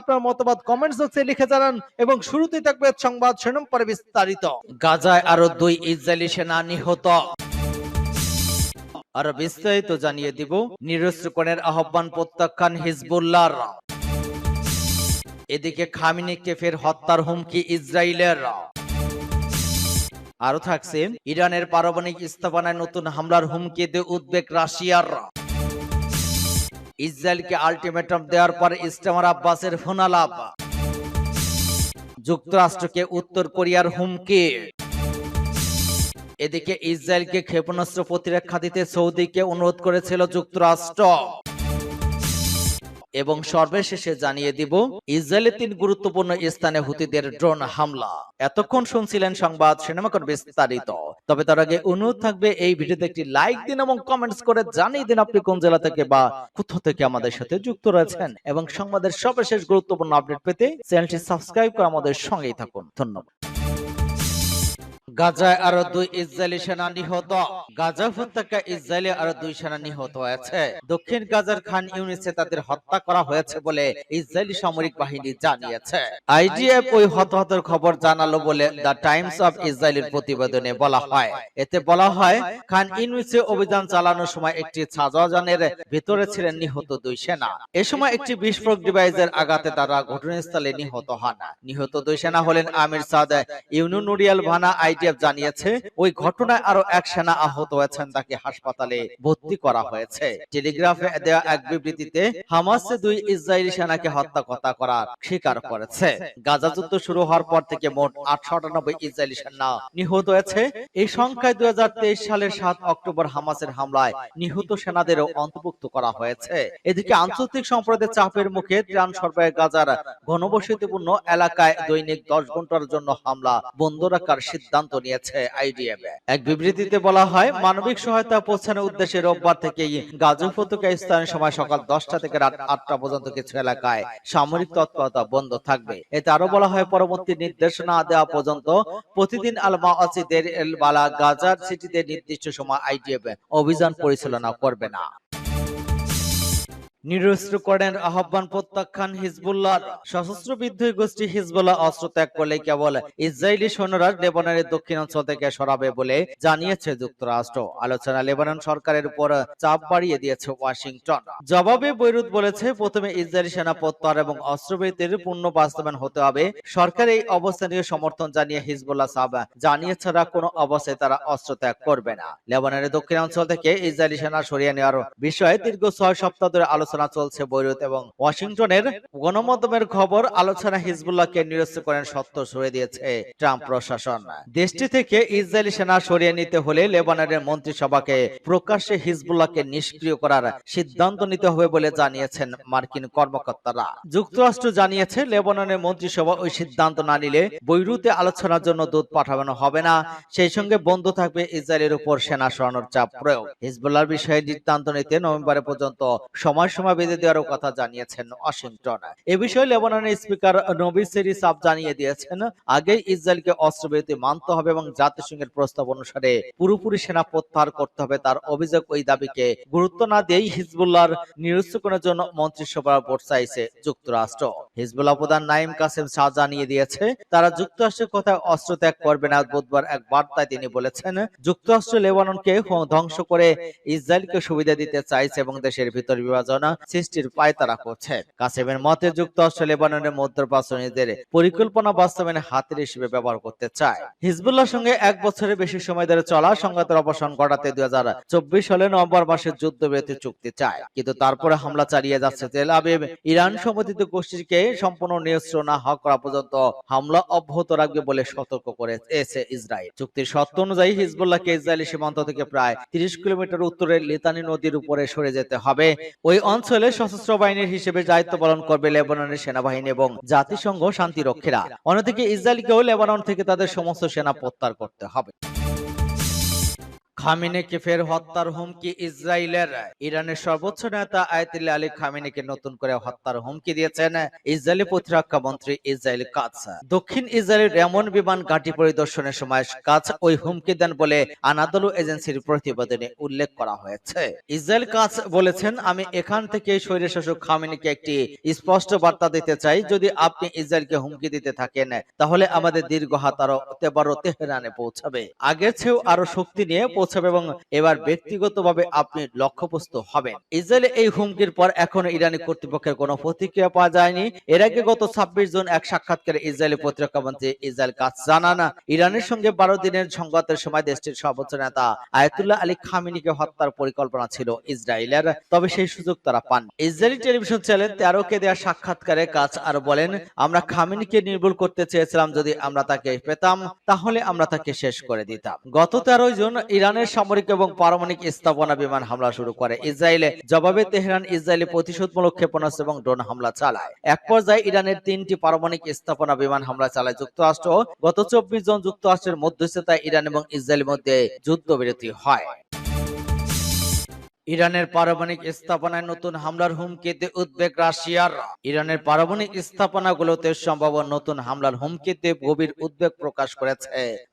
আপনার মতামত কমেন্টস বক্সে লিখে জানান এবং শুরুতেই থাকবে সংবাদ শিরোনাম পরে বিস্তারিত। গাজায় আরও দুই ইসরায়েলি সেনা নিহত। আর বিস্তারিত জানিয়ে দিব নিরস্ত্রকরণের আহ্বান প্রত্যাখ্যান হিজবুল্লাহর। এদিকে খামিনিকে ফের হত্যার হুমকি ইসরায়েলের। আরও থাকছে ইরানের পারমাণবিক স্থাপনায় নতুন হামলার হুমকি দিয়ে উদ্বেগ রাশিয়ার। ইসরায়েলকে আলটিমেটাম দেওয়ার পর ইস্তেমার আব্বাসের ফোনালাপ। যুক্তরাষ্ট্রকে উত্তর কোরিয়ার হুমকি। এদিকে ইসরায়েলকে ক্ষেপণাস্ত্র প্রতিরক্ষা দিতে সৌদিকে অনুরোধ করেছিল যুক্তরাষ্ট্র। এবং সর্বশেষে জানিয়ে দিব ইসরায়েলের তিন গুরুত্বপূর্ণ স্থানে হুতিদের ড্রোন হামলা। এতক্ষণ শুনছিলেন সংবাদ সিনেমাকর বিস্তারিত। তবে তার আগে অনুরোধ থাকবে এই ভিডিওতে একটি লাইক দিন এবং কমেন্টস করে জানিয়ে দিন আপনি কোন জেলা থেকে বা কোথা থেকে আমাদের সাথে যুক্ত রয়েছেন। এবং সংবাদের সর্বশেষ গুরুত্বপূর্ণ আপডেট পেতে চ্যানেলটি সাবস্ক্রাইব করে আমাদের সঙ্গেই থাকুন। ধন্যবাদ। গাজায় আরও দুই ইসরায়েলি সেনা নিহত। গাজা উপত্যকায় ইসরায়েলি আরও দুই সেনা নিহত হয়েছে। দক্ষিণ গাজার খান ইউনিসে তাদের হত্যা করা হয়েছে বলে ইসরায়েলি সামরিক বাহিনী জানিয়েছে। আইডিএফ ওই হতাহতের খবর জানালো বলে দ্য টাইমস অফ ইসরায়েলের প্রতিবেদনে বলা হয়। এতে বলা হয়, খান ইউনিসে অভিযান চালানোর সময় একটি ছাজাজানের ভিতরে ছিলেন নিহত দুই সেনা। এ সময় একটি বিস্ফোরক ডিভাইসের আঘাতে তারা ঘটনাস্থলে নিহত হন। নিহত দুই সেনা হলেন আমির সাদ, ইউনুনুরিয়াল ভানা আইডিএফ জানিয়েছে, ওই ঘটনায় আরও এক সেনা আহত হয়েছেন তাকে হাসপাতালে ভর্তি করা হয়েছে। টেলিগ্রাফে দেওয়া এক বিবৃতিতে, হামাস দুই ইসরায়েলি সেনাকে হত্যা কথা করার স্বীকার করেছে। গাজা যুদ্ধ শুরু হওয়ার পর থেকে মোট আটশো আটানব্বই ইসরায়েলি সেনা নিহত হয়েছে। এই সংখ্যায় দুই সালের সাত অক্টোবর হামাসের হামলায় নিহত সেনাদেরও অন্তর্ভুক্ত করা হয়েছে। এদিকে আন্তর্জাতিক সম্প্রদায়ের চাপের মুখে ত্রাণ সরবরাহ গাজার ঘনবসতিপূর্ণ এলাকায় দৈনিক দশ ঘণ্টার জন্য হামলা বন্ধ রাখার সিদ্ধান্ত নিয়েছে আইডিএফ এক বিবৃতিতে বলা হয়, মানবিক সহায়তা পৌঁছানোর উদ্দেশ্যে রোববার থেকেই গাজা উপত্যকা স্থানীয় সময় সকাল দশটা থেকে রাত আটটা পর্যন্ত কিছু এলাকায় সামরিক তৎপরতা বন্ধ থাকবে। এতে আরও বলা হয়, পরবর্তী নির্দেশনা দেওয়া পর্যন্ত প্রতিদিন আল মাসিদের বালা গাজার সিটিতে নির্দিষ্ট সময় আইডিএফ অভিযান পরিচালনা করবে না। নিরস্ত্রকরণের আহ্বান প্রত্যাখ্যান হিজবুল্লাহর সশস্ত্র বিদ্রোহী গোষ্ঠী হিজবুল্লাহ অস্ত্র ত্যাগ করলে কেবল ইসরায়েলি সৈন্যরা লেবাননের দক্ষিণাঞ্চল থেকে সরাবে বলে জানিয়েছে যুক্তরাষ্ট্র। আলোচনা লেবানন সরকারের উপর চাপ বাড়িয়ে দিয়েছে ওয়াশিংটন। জবাবে বৈরুত বলেছে, প্রথমে ইসরায়েলি সেনা প্রত্যাহার এবং অস্ত্রবিরতির পূর্ণ বাস্তবায়ন হতে হবে। সরকার এই অবস্থানীয় সমর্থন জানিয়ে হিজবুল্লাহ সাব জানিয়ে ছাড়া কোনো অবস্থায় তারা অস্ত্র ত্যাগ করবে না। লেবাননের দক্ষিণাঞ্চল থেকে ইসরায়েলি সেনা সরিয়ে নেওয়ার বিষয়ে দীর্ঘ ছয় সপ্তাহ ধরে আলোচনা চলছে বৈরুত এবং ওয়াশিংটনের গণমাধ্যমের খবর আলোচনা হিজবুল্লাহকে নিরস্ত করেন সত্য সরিয়ে দিয়েছে ট্রাম্প প্রশাসন। দেশটি থেকে ইসরায়েলি সেনা সরিয়ে নিতে হলে লেবাননের মন্ত্রিসভাকে প্রকাশ্যে হিজবুল্লাহকে নিষ্ক্রিয় করার সিদ্ধান্ত নিতে হবে বলে জানিয়েছেন মার্কিন কর্মকর্তারা। যুক্তরাষ্ট্র জানিয়েছে লেবাননের মন্ত্রিসভা ওই সিদ্ধান্ত না নিলে বৈরুতে আলোচনার জন্য দূত পাঠানো হবে না, সেই সঙ্গে বন্ধ থাকবে ইসরায়েলের উপর সেনা সরানোর চাপ প্রয়োগ। হিজবুল্লাহর বিষয়ে নিতে নভেম্বরে পর্যন্ত সময় সময় বেঁধে দেওয়ারও কথা জানিয়েছেন ওয়াশিংটন এ বিষয়ে লেবাননের স্পিকার নবী সেরি সাব জানিয়ে দিয়েছেন আগে ইসরায়েলকে অস্ত্রবিরতি মানতে হবে এবং জাতিসংঘের প্রস্তাব অনুসারে পুরোপুরি সেনা প্রত্যাহার করতে হবে তার অভিযোগ ওই দাবিকে। গুরুত্ব না দিয়েই হিজবুল্লাহর নিরস্ত্রকরণের জন্য মন্ত্রিসভার ভোট চাইছে যুক্তরাষ্ট্র। হিজবুল্লাহ প্রধান নাইম কাসেম শাহ জানিয়ে দিয়েছে, তারা যুক্তরাষ্ট্রের কথায় অস্ত্র ত্যাগ করবে না, বুধবার এক বার্তায় তিনি বলেছেন, যুক্তরাষ্ট্র লেবাননকে ধ্বংস করে ইসরায়েলকে সুবিধা দিতে চাইছে এবং দেশের ভিতর বিভাজন সৃষ্টির পায়তারা করছে। কাসেমের মতে যুক্তরাষ্ট্র লেবাননের মধ্যপ্রাচ্যদের পরিকল্পনা বাস্তবায়নে হাতের হিসেবে ব্যবহার করতে চায়। হিজবুল্লাহর সঙ্গে এক বছরের বেশি সময় ধরে চলা সংঘাতের অবসান ঘটাতে দুই সালে নভেম্বর মাসে যুদ্ধবিরতি চুক্তি চায়। কিন্তু তারপরে হামলা চালিয়ে যাচ্ছে তেল আবিব। ইরান সমর্থিত গোষ্ঠীকে সম্পূর্ণ নিরস্ত্র না হওয়া করা পর্যন্ত হামলা অব্যাহত রাখবে বলে সতর্ক করেছে ইসরায়েল। চুক্তির শর্ত অনুযায়ী হিজবুল্লাহকে ইসরায়েলি সীমান্ত থেকে প্রায় তিরিশ কিলোমিটার উত্তরে লিতানি নদীর উপরে সরে যেতে হবে। ওই অঞ্চলে সশস্ত্র বাহিনীর হিসেবে দায়িত্ব পালন করবে লেবাননের সেনাবাহিনী এবং জাতিসংঘ শান্তিরক্ষীরা অন্যদিকে ইসরায়েলকেও লেবানন থেকে তাদের সমস্ত সেনা প্রত্যাহার করতে হবে। খামিনেকে ফের হত্যার হুমকি ইসরায়েলের। ইরানের সর্বোচ্চ নেতা আয়াতুল্লাহ আলী খামিনেকে নতুন করে হত্যার হুমকি দিয়েছেন ইসরায়েলি প্রতিরক্ষা মন্ত্রী ইসরায়েল কাজ। দক্ষিণ ইসরায়েলের রেমন বিমান ঘাঁটি পরিদর্শনের সময় কাজ ওই হুমকি দেন বলে আনাদলু এজেন্সির প্রতিবেদনে উল্লেখ করা হয়েছে। ইসরায়েল কাজ বলেছেন, আমি এখান থেকে স্বৈরশাসক খামিনিকে একটি স্পষ্ট বার্তা দিতে চাই, যদি আপনি ইসরায়েলকে হুমকি দিতে থাকেন, তাহলে আমাদের দীর্ঘ হাত আরও তেবারও তেহরানে পৌঁছাবে। আগের চেয়েও আরও শক্তি নিয়ে পৌঁছাবে এবং এবার ব্যক্তিগতভাবে আপনি লক্ষ্যবস্তু হবেন। ইসরায়েলে এই হুমকির পর এখনও ইরানি কর্তৃপক্ষের কোনো প্রতিক্রিয়া পাওয়া যায়নি। এর আগে গত ছাব্বিশ জন এক সাক্ষাৎকারে ইসরায়েলি প্রতিরক্ষা মন্ত্রী ইসরায়েল কাজ জানান ইরানের সঙ্গে বারো দিনের সংঘাতের সময় দেশটির সর্বোচ্চ নেতা আয়াতুল্লাহ আলী খামিনিকে হত্যার পরিকল্পনা ছিল ইসরায়েলের, তবে সেই সুযোগ তারা পান ইসরায়েলি টেলিভিশন চ্যানেল তেরোকে দেওয়া সাক্ষাৎকারে কাজ আর বলেন, আমরা খামিনিকে নির্মূল করতে চেয়েছিলাম যদি আমরা তাকে পেতাম, তাহলে আমরা তাকে শেষ করে দিতাম। গত তেরোই জুন ইরানের সামরিক এবং পারমাণবিক স্থাপনা বিমান হামলা শুরু করে ইসরায়েলে। জবাবে তেহরান ইসরায়েলি প্রতিশোধমূলক ক্ষেপণাস্ত্র এবং ড্রোন হামলা চালায়। এক পর্যায়ে ইরানের তিনটি পারমাণবিক স্থাপনা বিমান হামলা চালায় যুক্তরাষ্ট্র। গত চব্বিশ জন যুক্তরাষ্ট্রের মধ্যস্থতায় ইরান এবং ইসরায়েলের মধ্যে যুদ্ধবিরতি হয়। ইরানের পারমাণবিক স্থাপনায় নতুন হামলার হুমকিতে উদ্বেগ রাশিয়ার। ইরানের পারমাণবিক স্থাপনাগুলোতে সম্ভাব্য নতুন হামলার হুমকিতে গভীর উদ্বেগ প্রকাশ করেছে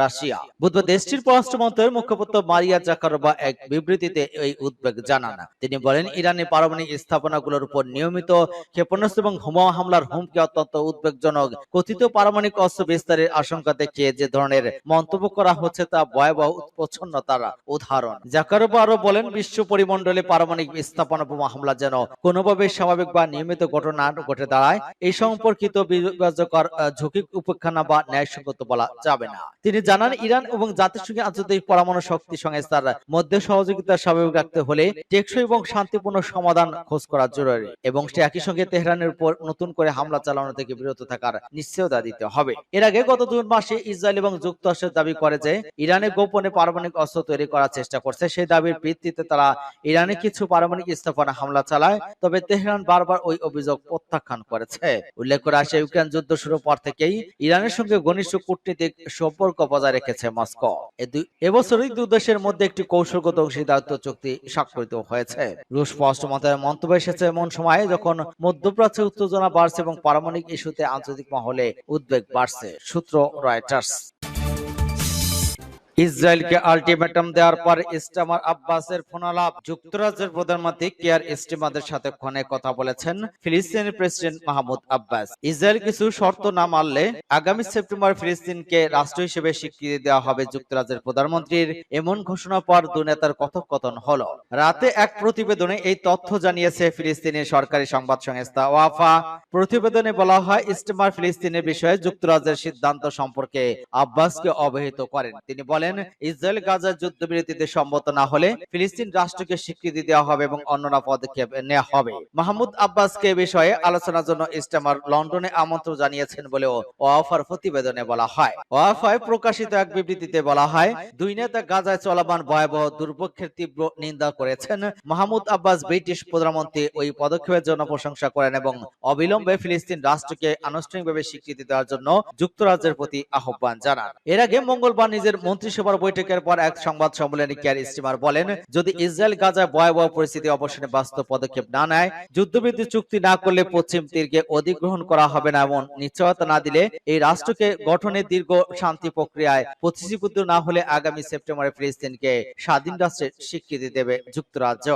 রাশিয়া। বুধবার দেশটির পররাষ্ট্র মন্ত্রীর মুখপাত্র মারিয়া জাকারোবা এক বিবৃতিতে এই উদ্বেগ জানান। তিনি বলেন ইরানের পারমাণবিক স্থাপনাগুলোর উপর নিয়মিত ক্ষেপণাস্ত্র এবং বোমা হামলার হুমকি অত্যন্ত উদ্বেগজনক। কথিত পারমাণবিক অস্ত্র বিস্তারের আশঙ্কা দেখিয়ে যে ধরনের মন্তব্য করা হচ্ছে তা ভয়াবহ উৎপচ্ছন্নতার উদাহরণ। জাকারোবা আরও বলেন, বিশ্ব পরিমণ্ডলে পারমাণবিক স্থাপনা বোমা হামলা যেন কোনোভাবে স্বাভাবিক বা নিয়মিত ঘটনা ঘটে দাঁড়ায়, এই সম্পর্কিত বিভাজকর ঝুঁকি উপেক্ষা বা ন্যায়সঙ্গত বলা যাবে না। তিনি জানান, ইরান এবং জাতিসংঘের আন্তর্জাতিক পরমাণু শক্তি সংস্থার মধ্যে সহযোগিতা স্বাভাবিক রাখতে হলে টেকসই এবং শান্তিপূর্ণ সমাধান খোঁজ করা জরুরি এবং সে একই সঙ্গে তেহরানের উপর নতুন করে হামলা চালানো থেকে বিরত থাকার নিশ্চয়তা দিতে হবে। এর আগে গত জুন মাসে ইসরায়েল এবং যুক্তরাষ্ট্রের দাবি করে যে, ইরানে গোপনে পারমাণবিক অস্ত্র তৈরি করার চেষ্টা করছে। সেই দাবির ভিত্তিতে তারা ইরানে কিছু পারমাণবিক স্থাপনা হামলা চালায় তবে তেহরান বারবার ওই অভিযোগ প্রত্যাখ্যান করেছে। উল্লেখ করে আসে ইউক্রেন যুদ্ধ শুরুর পর থেকেই ইরানের সঙ্গে ঘনিষ্ঠ কূটনীতিক সম্পর্ক বজায় রেখেছে মস্কো। এবছরই দুই দেশের মধ্যে একটি কৌশলগত অংশীদারিত্ব চুক্তি স্বাক্ষরিত হয়েছে। রুশ পররাষ্ট্র মন্ত্রণালয়ের মন্তব্য এসেছে এমন সময়ে যখন মধ্যপ্রাচ্যে উত্তেজনা বাড়ছে এবং পারমাণবিক ইস্যুতে আন্তর্জাতিক মহলে উদ্বেগ বাড়ছে সূত্র রয়টার্স ইসরায়েলকে আলটিমেটাম দেওয়ার পর ইস্টামার আব্বাসের ফোনালাপ। যুক্তরাজ্যের প্রধানমন্ত্রী কেয়ার ইস্টিমাদের সাথে ফোনে কথা বলেছেন ফিলিস্তিনের প্রেসিডেন্ট মাহমুদ আব্বাস। ইসরায়েল কিছু শর্ত না মানলে আগামী সেপ্টেম্বর ফিলিস্তিনকে রাষ্ট্র হিসেবে স্বীকৃতি দেওয়া হবে যুক্তরাজ্যের প্রধানমন্ত্রীর। এমন ঘোষণা পর দু নেতার কথোপকথন হলো। রাতে এক প্রতিবেদনে এই তথ্য জানিয়েছে ফিলিস্তিনের সরকারি সংবাদ সংস্থা ওয়াফা। প্রতিবেদনে বলা হয় ইস্টেমার ফিলিস্তিনের বিষয়ে যুক্তরাজ্যের সিদ্ধান্ত সম্পর্কে আব্বাসকে অবহিত করেন। তিনি বলেন ইসরায়েল গাজার যুদ্ধবিরতিতে সম্মত না হলে ফিলিস্তিন রাষ্ট্রকে স্বীকৃতি দেওয়া হবে এবং অন্যান্য পদক্ষেপ নেওয়া হবে। মাহমুদ আব্বাসকে বিষয়ে আলোচনার জন্য ইস্টেমার লন্ডনে আমন্ত্রণ জানিয়েছেন বলেও ওয়াফার প্রতিবেদনে বলা হয়। ওয়াফায় প্রকাশিত এক বিবৃতিতে বলা হয়, দুই নেতা গাজায় চলমান ভয়াবহ দুর্ভিক্ষের তীব্র নিন্দা করেছেন। মাহমুদ আব্বাস ব্রিটিশ প্রধানমন্ত্রী ওই পদক্ষেপের জন্য প্রশংসা করেন এবং অবিলম্বে ফিলিস্তিন রাষ্ট্রকে আনুষ্ঠানিকভাবে স্বীকৃতি দেওয়ার জন্য যুক্তরাজ্যের প্রতি আহ্বান জানান। এর আগে মঙ্গলবার নিজের মন্ত্রিসভার বৈঠকের পর এক সংবাদ সম্মেলনে কেয়ার স্টিমার বলেন, যদি ইসরায়েল গাজায় ভয়াবহ পরিস্থিতি অবসানে বাস্তব পদক্ষেপ না নেয়, যুদ্ধবিরতি চুক্তি না করলে পশ্চিম তীরকে অধিগ্রহণ করা হবে না এমন নিশ্চয়তা না দিলে এই রাষ্ট্রকে গঠনের দীর্ঘ শান্তি প্রক্রিয়ায় প্রতিশ্রুতিবদ্ধ না হলে আগামী সেপ্টেম্বরে ফিলিস্তিনকে স্বাধীন রাষ্ট্রের স্বীকৃতি দেবে যুক্তরাজ্য।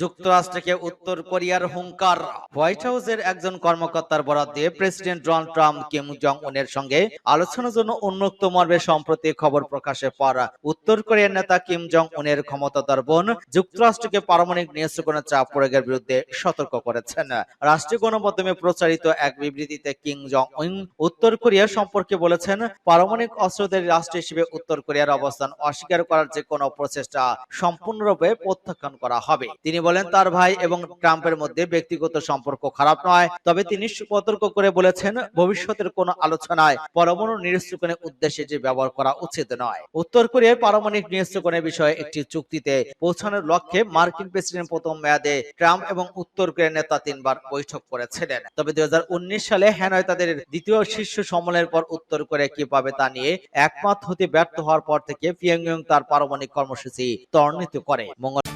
যুক্তরাষ্ট্রকে উত্তর কোরিয়ার হুঙ্কার। হোয়াইট হাউসের একজন কর্মকর্তার বরাদ দিয়ে president Donald Trump Kim Jong উনের সঙ্গে আলোচনার জন্য উন্মুক্ত মর্মে সম্প্রতি খবর প্রকাশের পর উত্তর কোরিয়ার নেতা কিম জং উনের ক্ষমতাধর বোন যুক্তরাষ্ট্রকে পারমাণবিক নিয়ন্ত্রণের চাপ প্রয়োগের বিরুদ্ধে সতর্ক করেছেন। রাষ্ট্রীয় গণমাধ্যমে প্রচারিত এক বিবৃতিতে কিম জং উন উত্তর কোরিয়া সম্পর্কে বলেছেন, পারমাণবিক অস্ত্রদের রাষ্ট্র হিসেবে উত্তর কোরিয়ার অবস্থান অস্বীকার করার যে কোনো প্রচেষ্টা সম্পূর্ণরূপে প্রত্যাখ্যান করা হবে। তিনি বলেন, তার ভাই এবং ট্রাম্পের মধ্যে ব্যক্তিগত সম্পর্ক খারাপ নয়। তবে তিনি সতর্ক করে বলেছেন, ভবিষ্যতের কোনো আলোচনায় পরমাণু নিরস্ত্রীকরণের উদ্দেশ্যে যে ব্যবহার করা উচিত নয়। উত্তর কোরিয়ার পারমাণবিক নিরস্ত্রীকরণের বিষয়ে একটি চুক্তিতে পৌঁছানোর লক্ষ্যে মার্কিন প্রেসিডেন্ট প্রথম মেয়াদে ট্রাম্প এবং উত্তর কোরিয়ার নেতা তিনবার বৈঠক করেছিলেন। তবে দুই হাজার উনিশ সালে হ্যানয় তাদের দ্বিতীয় শীর্ষ সম্মেলনের পর উত্তর কোরিয়া কি পাবে তা নিয়ে একমত হতে ব্যর্থ হওয়ার পর থেকে পিয়ংইয়ং তার পারমাণবিক কর্মসূচি ত্বরান্বিত করে। মঙ্গল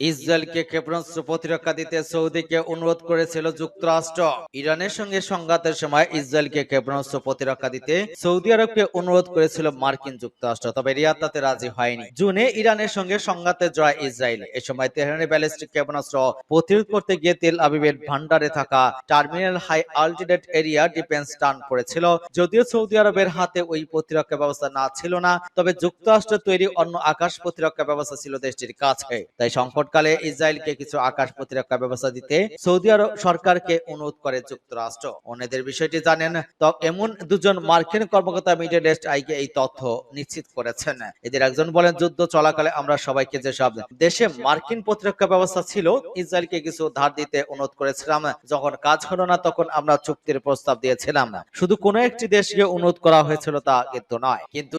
ইসরায়েলকে ক্ষেপণাস্ত্র প্রতিরক্ষা দিতে সৌদিকে অনুরোধ করেছিল যুক্তরাষ্ট্র। ইরানের সঙ্গে সংঘাতের সময় ইসরায়েলকে ক্ষেপণাস্ত্র প্রতিরক্ষা দিতে সৌদি আরবকে অনুরোধ করেছিল মার্কিন যুক্তরাষ্ট্র, তবে রিয়াদ তাতে রাজি হয়নি। জুনে ইরানের সঙ্গে সংঘাতে জয় ইসরায়েল। এ সময় তেহরানের ব্যালিস্টিক ক্ষেপণাস্ত্র প্রতিরোধ করতে গিয়ে তেল আবিবের ভান্ডারে থাকা terminal high altitude area defence turn করেছিল, যদিও সৌদি আরবের হাতে ওই প্রতিরক্ষা ব্যবস্থা না ছিল না, তবে যুক্তরাষ্ট্র তৈরি অন্য আকাশ প্রতিরক্ষা ব্যবস্থা ছিল দেশটির কাছে। তাই সংকটকালে ইসরায়েলকে কিছু আকাশ প্রতিরক্ষা ব্যবস্থা দিতে সৌদি আরব সরকারকে অনুরোধ করে যুক্তরাষ্ট্র। অন্যদের বিষয়টি জানেন, তো এমন দুজন মার্কিন কর্মকর্তা মিডিয়া ডেস্ক আইকে এই তথ্য নিশ্চিত করেছেন। এদের একজন বলেন, যুদ্ধ চলাকালে আমরা সবাইকে যেসব দেশে মার্কিন প্রতিরক্ষা ব্যবস্থা ছিল, ইসরায়েলকে কিছু ধার দিতে অনুরোধ করেছিলাম। যখন কাজ হলো না, তখন আমরা চুক্তির প্রস্তাব দিয়েছিলাম। শুধু কোনো একটি দেশকে অনুরোধ করা হয়েছিল তা কিন্তু নয়। কিন্তু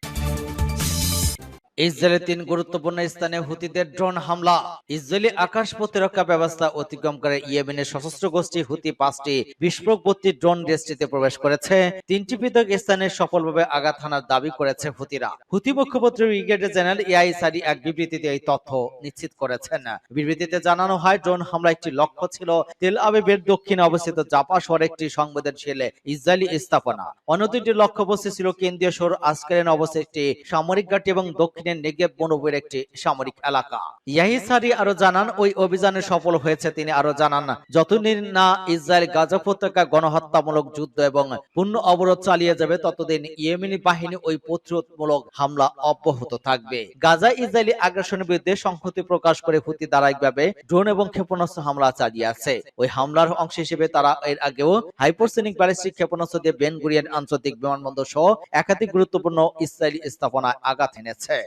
ইসরায়েলের তিন গুরুত্বপূর্ণ স্থানে হুতিদের ড্রোন হামলা। ইসরায়েলি আকাশ প্রতিরক্ষা ব্যবস্থা অতিক্রম করে ইয়েমেনের সশস্ত্র গোষ্ঠী হুতি পাঁচটি বিস্ফোরকবর্তী ড্রোন দেশটিতে প্রবেশ করেছে। তিনটি পৃথক স্থানে সফলভাবে আঘাত হানার দাবি করেছে হুতিরা। হুতি মুখপাত্র ব্রিগেডিয়ার জেনারেল ইয়াই সারি এক বিবৃতিতে এই তথ্য নিশ্চিত করেছেন। বিবৃতিতে জানানো হয়, ড্রোন হামলা একটি লক্ষ্য ছিল তেল আবিবের দক্ষিণে অবস্থিত জাপা শহরে একটি সংবেদনশীল ইসরায়েলি স্থাপনা। অন্য দুটি লক্ষ্যবস্তু ছিল কেন্দ্রীয় শহর আসকেরেন অবস্থিত একটি সামরিক ঘাঁটি এবং দক্ষিণে নেগেব বনভূমির একটি সামরিক এলাকা। ইয়াহিসারি আরও জানান, ওই অভিযানে সফল হয়েছে তিনি আরও জানান, যতদিন না ইসরায়েল গাজা উপত্যকা গণহত্যামূলক যুদ্ধ এবং পূর্ণ অবরোধ চালিয়ে যাবে, ততদিন ইয়েমেনি বাহিনী ওই প্রতিরোধমূলক হামলা অব্যাহত থাকবে। গাজা ইসরায়েলি আগ্রাসনের বিরুদ্ধে সংহতি প্রকাশ করে হুতি ধারাবাহিকভাবে ড্রোন এবং ক্ষেপণাস্ত্র হামলা চালিয়ে আছে। ওই হামলার অংশ হিসেবে তারা এর আগেও হাইপারসোনিক ব্যালিস্টিক ক্ষেপণাস্ত্র দিয়ে বেন গুরিয়ান আন্তর্জাতিক বিমানবন্দর সহ একাধিক গুরুত্বপূর্ণ ইসরায়েলি স্থাপনায় আঘাত এনেছে।